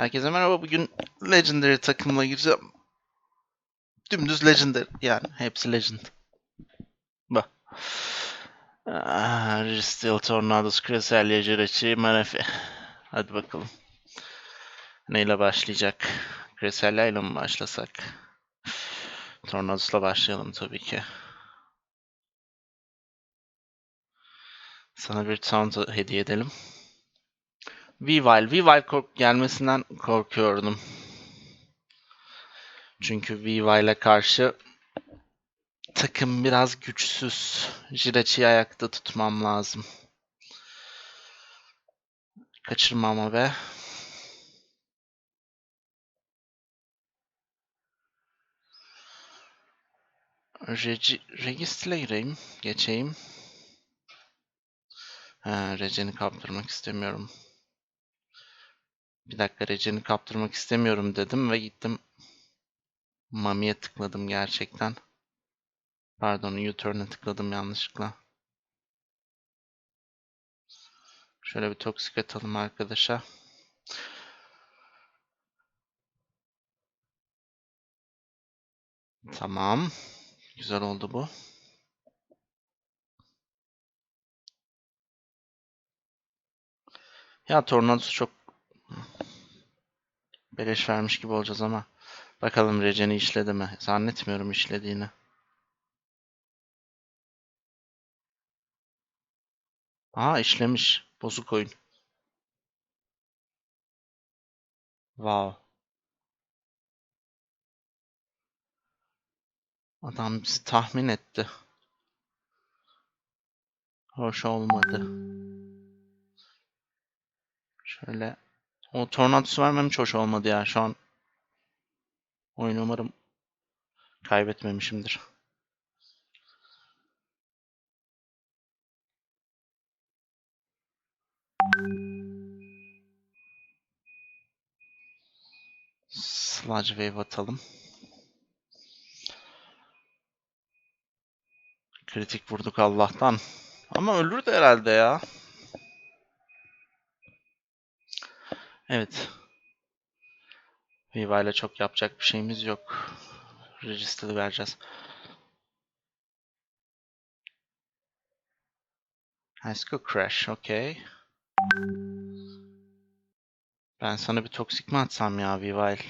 Herkese merhaba. Bugün Legendary takımla gireceğim. Dümdüz Legendary. Yani hepsi Legend. Bak. Ah, Ristil, Tornados, Cresselia, Jirachi, Manafi. Hadi bakalım. Neyle başlayacak? Cresselia ile mi başlasak? Tornados'la başlayalım tabii ki. Sana bir taunt hediye edelim. Weavile. Weavile kork gelmesinden korkuyordum. Çünkü Weavile'e karşı takım biraz güçsüz. Jirachi'yi ayakta tutmam lazım. Kaçırmama be. Regi Registil'e gireyim. Geçeyim. Ha, Regen'i kaptırmak istemiyorum. Bir dakika Regen'i kaptırmak istemiyorum dedim ve gittim. Mami'ye tıkladım gerçekten. Pardon U-turn'a tıkladım yanlışlıkla. Şöyle bir toksik atalım arkadaşa. Tamam. Güzel oldu bu. Ya Tornados çok beleş vermiş gibi olacağız ama bakalım Regen'i işledi mi? Zannetmiyorum işlediğini. Aa işlemiş. Bozuk oyun. Wow. Adam bizi tahmin etti. Hoş olmadı. Şöyle. O tornadosu vermem hoş olmadı ya. Şu an oyunu umarım kaybetmemişimdir. Sludge Wave atalım. Kritik vurduk Allah'tan. Ama ölürdü herhalde ya. Evet. Viva ile çok yapacak bir şeyimiz yok. Register'ı vereceğiz. High School Crash, okey. Ben sana bir toksik mi atsam ya Vivile?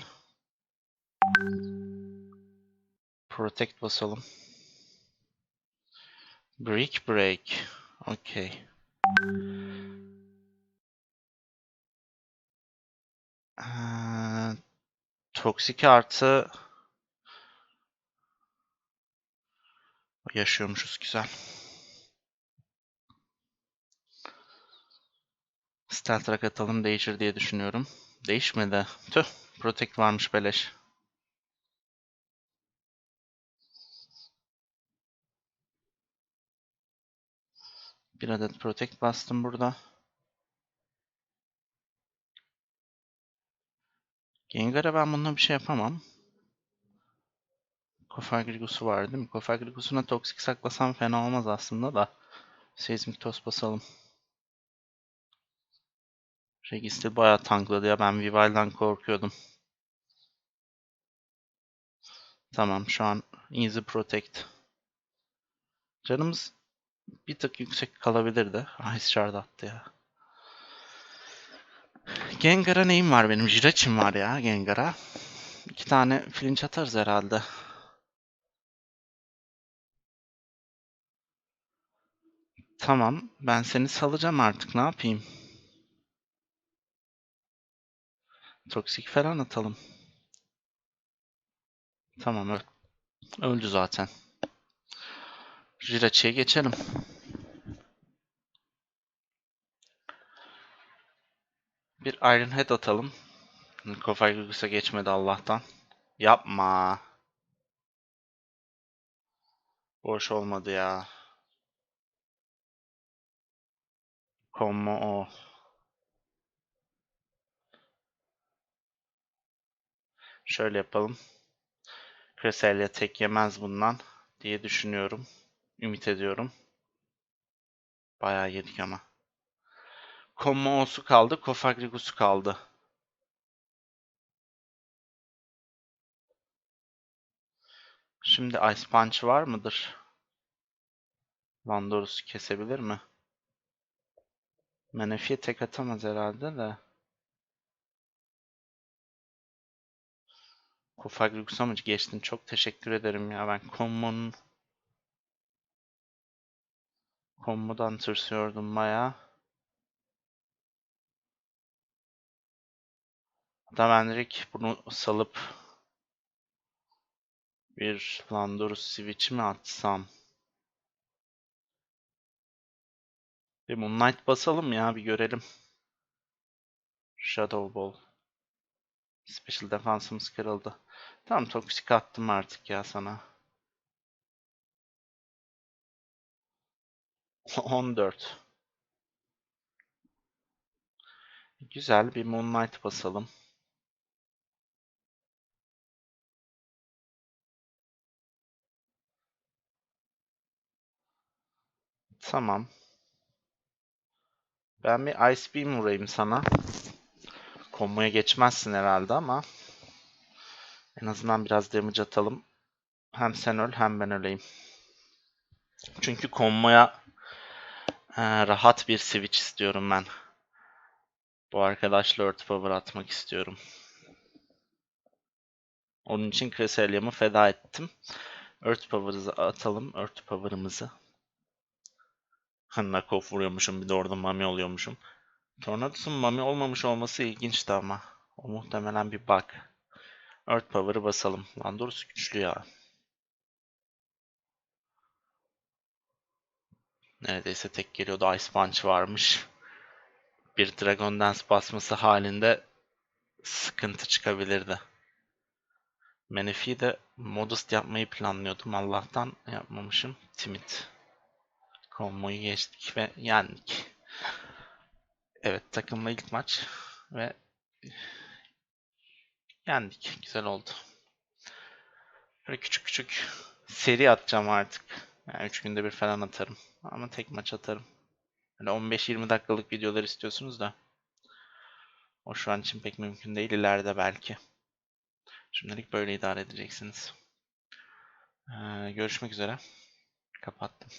Protect basalım. Break break. Okey. Ee, toksik artı yaşıyormuşuz güzel. Stealth atalım değişir diye düşünüyorum. Değişmedi. Tüh. Protect varmış beleş. Bir adet Protect bastım burada. Gengar'a ben bununla bir şey yapamam. Kofagrigus var değil mi? Kofagrikus'una toksik saklasam fena olmaz aslında da. Seismic Toss basalım. Register bayağı tankladı ya. Ben Vival'den korkuyordum. Tamam şu an Easy Protect. Canımız bir tık yüksek kalabilirdi. Ice Shard attı ya. Gengar'a neyim var benim? Jirachi'm var ya Gengar'a. İki tane flinch atarız herhalde. Tamam. Ben seni salacağım artık. Ne yapayım? Toksik falan atalım. Tamam öl öldü zaten. Jirachi'ye geçelim. Bir Iron Head atalım. Kofagrikus'a geçmedi Allah'tan. Yapma. Boş olmadı ya. Kommo o. Şöyle yapalım. Cresselia tek yemez bundan diye düşünüyorum. Ümit ediyorum. Bayağı yedik ama. Komos'u kaldı. Kofagrigus'u kaldı. Şimdi Ice Punch var mıdır? Landorus'u kesebilir mi? Menefi'ye tek atamaz herhalde de. Kofagrigus'a mı geçtin? Çok teşekkür ederim ya. Ben Kommo'nun Kommo'dan tırsıyordum bayağı. Hatta ben bunu salıp bir Landorus switch mi atsam? Bir Moonlight basalım ya bir görelim. Shadow Ball. Special defansımız kırıldı. Tamam toksik attım artık ya sana. 14. Güzel bir Moonlight basalım. Tamam. Ben bir Ice Beam vurayım sana. Komboya geçmezsin herhalde ama en azından biraz damage atalım. Hem sen öl hem ben öleyim. Çünkü komboya e, rahat bir switch istiyorum ben. Bu arkadaşla Earth Power atmak istiyorum. Onun için Crescelium'u feda ettim. Earth Power'ımızı atalım. Earth Power'ımızı. Knockoff vuruyormuşum. Bir de orada mami oluyormuşum. Tornados'un mami olmamış olması ilginçti ama. O muhtemelen bir bug. Earth Power'ı basalım. Lan doğrusu güçlü ya. Neredeyse tek geliyordu. Ice Punch varmış. Bir Dragon Dance basması halinde sıkıntı çıkabilirdi. Menefe'yi de modest yapmayı planlıyordum. Allah'tan yapmamışım. Timid. Komboyu geçtik ve yendik. Evet takımla ilk maç ve yendik. Güzel oldu. Böyle küçük küçük seri atacağım artık. Yani 3 günde bir falan atarım. Ama tek maç atarım. Böyle 15-20 dakikalık videolar istiyorsunuz da. O şu an için pek mümkün değil. İleride belki. Şimdilik böyle idare edeceksiniz. Ee, görüşmek üzere. Kapattım.